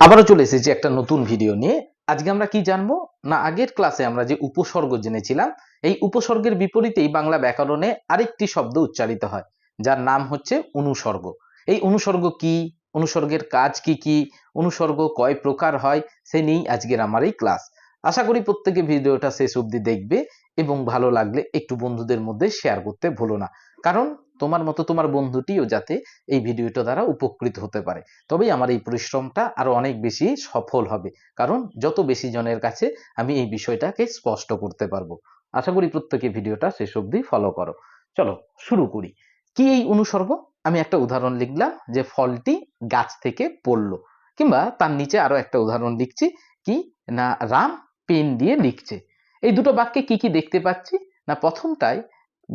আবারও চলে এসেছি একটা নতুন ভিডিও নিয়ে। আজকে আমরা কি জানব? না, আগের ক্লাসে আমরা যে উপসর্গ জেনেছিলাম, এই উপসর্গের বিপরীতেই বাংলা ব্যাকরণে আরেকটি শব্দ উচ্চারিত হয়, যার নাম হচ্ছে অনুসর্গ। এই অনুসর্গ কি? অনুসর্গের কাজ কি কি? অনুসর্গ কয় প্রকার হয়? সে নিয়েই আজকের আমার এই ক্লাস আশা করি প্রত্যেকে ভিডিওটা শেষ অবধি দেখবে এবং ভালো লাগলে একটু বন্ধুদের মধ্যে শেয়ার করতে ভুলো না। কারণ তোমার মতো তোমার বন্ধুটিও যাতে এই ভিডিওটা দ্বারা উপকৃত হতে পারে। তবেই আমার এই পরিশ্রমটা আরও অনেক বেশি সফল হবে। কারণ যত বেশি জনের কাছে আমি এই বিষয়টাকে স্পষ্ট করতে পারব। আশা করি প্রত্যেকে ভিডিওটা শেষ অবধি ফলো করো। চলো, শুরু করি। কি এই অনুসর্গ? আমি একটা উদাহরণ লিখলাম যে ফলটি গাছ থেকে পড়ল। কিংবা তার নিচে আরও একটা উদাহরণ লিখছি কি না রাম পেন দিয়ে লিখছে। এই দুটো বাক্যে কি কি দেখতে পাচ্ছি? না প্রথমটায়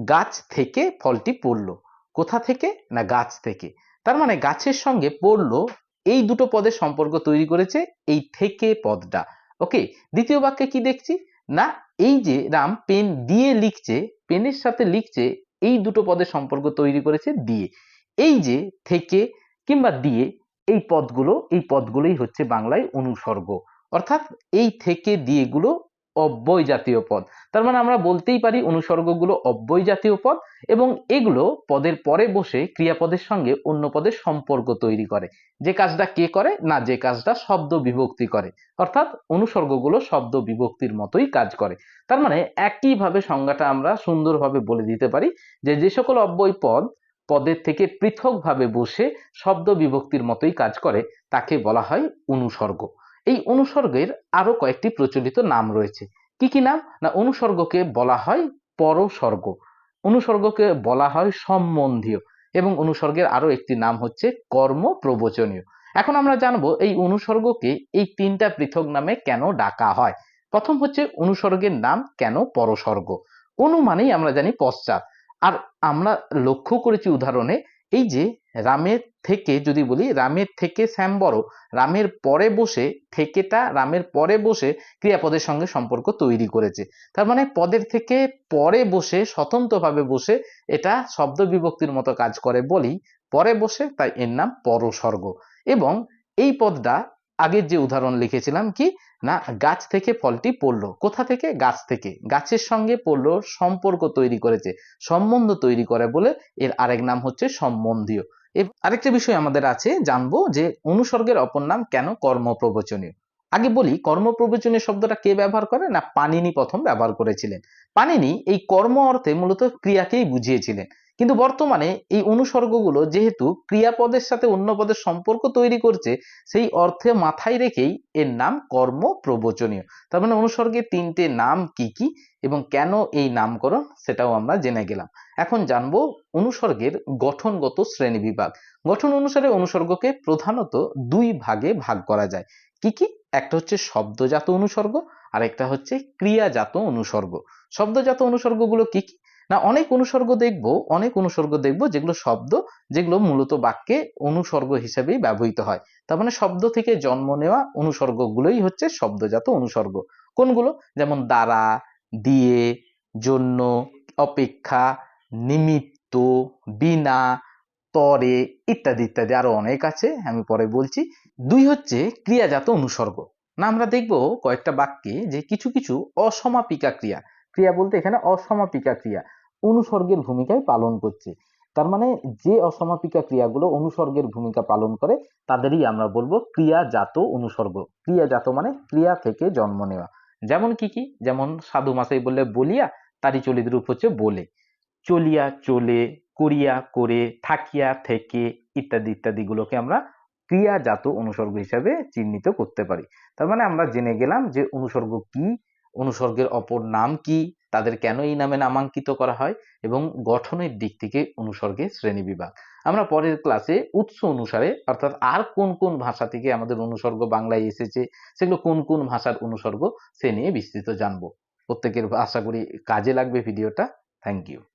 গাছ থেকে ফলটি পড়ল। কোথা থেকে? না, গাছ থেকে। তার মানে গাছের সঙ্গে পড়ল, এই দুটো পদের সম্পর্ক তৈরি করেছে এই থেকে পদটা। ওকে, দ্বিতীয় বাক্যে কি দেখছি? না, এই যে রাম পেন দিয়ে লিখছে, পেনের সাথে লিখছে, এই দুটো পদের সম্পর্ক তৈরি করেছে দিয়ে। এই যে থেকে কিংবা দিয়ে, এই পদগুলো, এই পদগুলোই হচ্ছে বাংলায় অনুসর্গ। অর্থাৎ এই থেকে দিয়েগুলো অব্যয় জাতীয় পদ। তার মানে আমরা বলতেই পারি অনুসর্গগুলো অব্যয় জাতীয় পদ এবং এগুলো পদের পরে বসে ক্রিয়াপদের সঙ্গে অন্য পদের সম্পর্ক তৈরি করে। যে কাজটা কে করে না যে কাজটা শব্দ বিভক্তি করে। অর্থাৎ অনুসর্গগুলো শব্দ বিভক্তির মতোই কাজ করে। তার মানে একইভাবে সংজ্ঞাটা আমরা সুন্দরভাবে বলে দিতে পারি যে যে সকল অব্যয় পদ পদের থেকে পৃথকভাবে বসে শব্দ বিভক্তির মতোই কাজ করে, তাকে বলা হয় অনুসর্গ। এই অনুসর্গের আরও কয়েকটি প্রচলিত নাম রয়েছে। কি কি নাম? না, অনুসর্গকে বলা হয় পরসর্গ। অনুসর্গকে বলা হয় সম্বন্ধীয় এবং অনুসর্গের আরও একটি নাম হচ্ছে কর্ম প্রবচনীয় এখন আমরা জানব এই অনুসর্গকে এই তিনটা পৃথক নামে কেন ডাকা হয়? প্রথম হচ্ছে অনুসর্গের নাম কেন পরসর্গ? অনু মানেই আমরা জানি পশ্চাৎ। আর আমরা লক্ষ্য করেছি উদাহরণে, এই যে রামের থেকে যদি বলি, রামের থেকে শ্যাম বড়, রামের পরে বসে থেকেটা রামের পরে বসে ক্রিয়াপদের সঙ্গে সম্পর্ক তৈরি করেছে। তার মানে পদের থেকে পরে বসে, স্বতন্ত্রভাবে বসে এটা শব্দ বিভক্তির মতো কাজ করে বলি পরে বসে তাই এর নাম পরসর্গ। এবং এই পদটা আগের যে উদাহরণ লিখেছিলাম কি, না, গাছ থেকে ফলটি পড়ল। কোথা থেকে? গাছ থেকে। গাছের সঙ্গে পড়ল, সম্পর্ক তৈরি করেছে, সম্বন্ধ তৈরি করে বলে এর আরেক নাম হচ্ছে সম্বন্ধীয়। আরেকটা বিষয় আমাদের আছে জানব যে অনুসর্গের অপর নাম কেন কর্মপ্রবচনীয়? আগে বলি কর্মপ্রবচনীয় শব্দটা কে ব্যবহার করে না পানিনি প্রথম ব্যবহার করেছিলেন। পানিনি এই কর্ম অর্থে মূলত ক্রিয়াকেই বুঝিয়েছিলেন। কিন্তু বর্তমানে এই অনুসর্গগুলো যেহেতু ক্রিয়াপদের সাথে অন্য পদের সম্পর্ক তৈরি করছে, সেই অর্থে মাথায় রেখেই এর নাম কর্ম প্রবচনীয় তার মানে অনুসর্গের তিনটে নাম কি কি এবং কেন এই নামকরণ সেটাও আমরা জেনে গেলাম। এখন জানব অনুসর্গের গঠনগত শ্রেণি বিভাগ গঠন অনুসারে অনুসর্গকে প্রধানত দুই ভাগে ভাগ করা যায়। কি কি? একটা হচ্ছে শব্দজাত অনুসর্গ আর একটা হচ্ছে ক্রিয়াজাত অনুসর্গ। শব্দজাত অনুসর্গগুলো কি কি? না, অনেক অনুসর্গ দেখব, অনেক অনুসর্গ দেখব যেগুলো শব্দ, যেগুলো মূলত বাক্যে অনুসর্গ হিসেবেই ব্যবহৃত হয়। তার মানে শব্দ থেকে জন্ম নেওয়া অনুসর্গগুলোই হচ্ছে শব্দজাত অনুসর্গ। কোনগুলো? যেমন দ্বারা, দিয়ে, জন্য, অপেক্ষা, নিমিত্ত, বিনা, তরে ইত্যাদি ইত্যাদি আরও অনেক আছে, আমি পরে বলছি। দুই হচ্ছে ক্রিয়াজাত অনুসর্গ। না, আমরা দেখব কয়েকটা বাক্যে যে কিছু কিছু অসমাপিকা ক্রিয়া। ক্রিয়া বলতে এখানে অসমাপিকা ক্রিয়া। অনুসর্গের ভূমিকায় পালন করছে। তার মানে যে অসমাপিকা ক্রিয়াগুলো অনুসর্গের ভূমিকা পালন করে, তাদেরই আমরা বলব ক্রিয়াজাত অনুসর্গ। ক্রিয়াজাত মানে ক্রিয়া থেকে জন্ম নেওয়া। যেমন কি কি? যেমন সাধু মাসাই বললে বলিয়া, তারই চলিত রূপ হচ্ছে বলে। চলিয়া, চলে, করিয়া, করে, থাকিয়া, থেকে ইত্যাদি ইত্যাদি গুলোকে আমরা ক্রিয়াজাত অনুসর্গ হিসাবে চিহ্নিত করতে পারি। তার মানে আমরা জেনে গেলাম যে অনুসর্গ কি অনুসর্গের অপর নাম কি? তাদের কেন এই নামে নামাঙ্কিত করা হয়? এবং গঠনের দিক থেকে অনুসর্গের শ্রেণি বিভাগ। আমরা পরের ক্লাসে উৎস অনুসারে, অর্থাৎ আর কোন কোন ভাষা থেকে আমাদের অনুসর্গ বাংলায় এসেছে, সেগুলো কোন কোন ভাষার অনুসর্গ সে নিয়ে বিস্তৃত জানব। প্রত্যেকের আশা করি কাজে লাগবে ভিডিওটা। Thank you